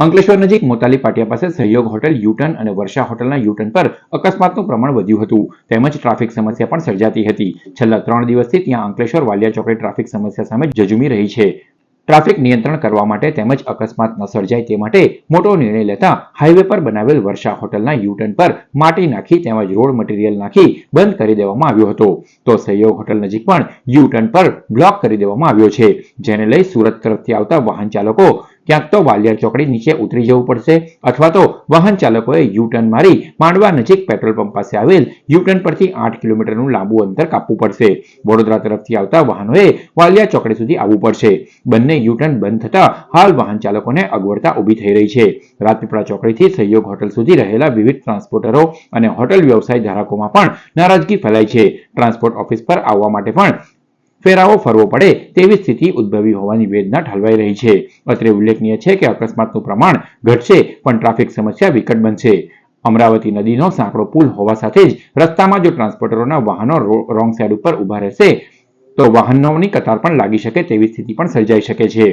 અંકલેશ્વર નજીક મોતાલી પાટિયા પાસે સહયોગ હોટેલ યુટર્ન અને વર્ષા હોટલના યુટર્ન પર અકસ્માતનું પ્રમાણ વધ્યું હતું. તેમજ ટ્રાફિક સમસ્યા પણ સર્જાતી હતી. છેલ્લા ત્રણ દિવસથી ત્યાં અંકલેશ્વર વાલિયા ચોકડી ટ્રાફિક સમસ્યા સામે ઝઝુમી રહી છે. ટ્રાફિક નિયંત્રણ કરવા માટે તેમજ અકસ્માત ન સર્જાય તે માટે મોટો નિર્ણય લેતા હાઈવે પર બનાવેલ વર્ષા હોટલના યુટર્ન પર માટી નાખી તેમજ રોડ મટીરિયલ નાખી બંધ કરી દેવામાં આવ્યો હતો. તો સહયોગ હોટલ નજીક પણ યુટર્ન પર બ્લોક કરી દેવામાં આવ્યો છે. જેને લઈ સુરત તરફથી આવતા વાહન ચાલકો ક્યાંક તો વાલિયા ચોકડી નીચે ઉતરી જવું પડશે અથવા તો વાહન ચાલકોએ યુટર્ન મારી માંડવા નજીક પેટ્રોલ પંપ પાસે આવેલ યુટર્ન પરથી આઠ કિલોમીટરનું લાંબુ અંતર કાપવું પડશે. વડોદરા તરફથી આવતા વાહનોએ વાલિયા ચોકડી સુધી આવવું પડશે. બંને યુટર્ન બંધ થતા હાલ વાહન ચાલકોને અગવડતા ઊભી થઈ રહી છે. રાજપીપળા ચોકડીથી સહયોગ હોટલ સુધી રહેલા વિવિધ ટ્રાન્સપોર્ટરો અને હોટલ વ્યવસાય ધારકોમાં પણ નારાજગી ફેલાઈ છે. ટ્રાન્સપોર્ટ ઓફિસ પર આવવા માટે પણ ફેરાવો ફરવો પડે તેવી સ્થિતિ ઉદ્ભવી હોવાની વેદના ઠલવાઈ રહી છે. અત્રે ઉલ્લેખનીય છે કે અકસ્માતનું પ્રમાણ ઘટશે, પણ ટ્રાફિક સમસ્યા વિકટ બનશે. અમરાવતી નદીનો સાંકડો પુલ હોવા સાથે જ રસ્તામાં જો ટ્રાન્સપોર્ટરોના વાહનો રોંગ સાઈડ ઉપર ઊભા રહેશે, તો વાહનોની કતાર પણ લાગી શકે તેવી સ્થિતિ પણ સર્જાઈ શકે છે.